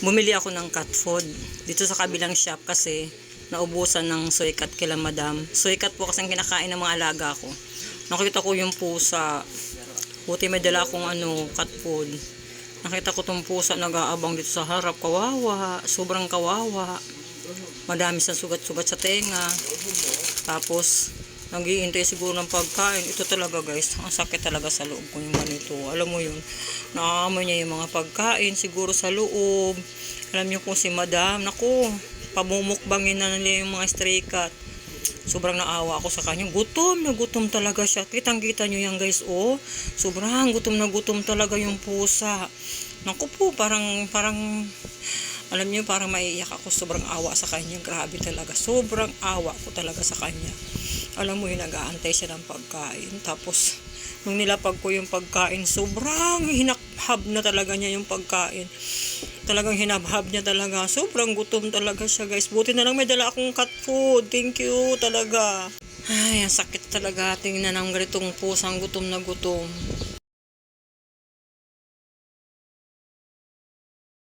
bumili ako ng cat food dito sa kabilang shop kasi naubusan ng soy cat kila madam. Soy cat po kasi ang kinakain ng mga alaga ko. Nakita ko yung pusa. Buti may dala akong ano, cat food. Nakita ko tong pusa nag-aabang dito sa harap. Kawawa. Sobrang kawawa. Madami sa sugat-sugat sa tenga. Tapos, naghihintay siguro ng pagkain. Ito talaga guys, ang sakit talaga sa loob ko yung ganito. Alam mo yun, naaamoy niya yung mga pagkain siguro sa loob. Alam niyo kung si madam, naku, pamumukbangin na nila yung mga stray cat. Sobrang naawa ako sa kanya. Gutom na gutom talaga siya. Kitang-kita nyo yan guys, oh. Sobrang gutom na gutom talaga yung pusa. Naku po, parang, parang, alam niyo, parang maiiyak ako. Sobrang awa sa kanya. Grabe talaga. Sobrang awa ko talaga sa kanya. Alam mo yun, nag-aantay siya ng pagkain. Tapos, nung nilapag ko yung pagkain, sobrang hinakhab na talaga niya yung pagkain. Talagang hinabhab niya talaga. Sobrang gutom talaga siya, guys. Buti na lang may dala akong cat food. Thank you talaga. Ay, ang sakit talaga. Tingnan ang ganitong pusang gutom na gutom.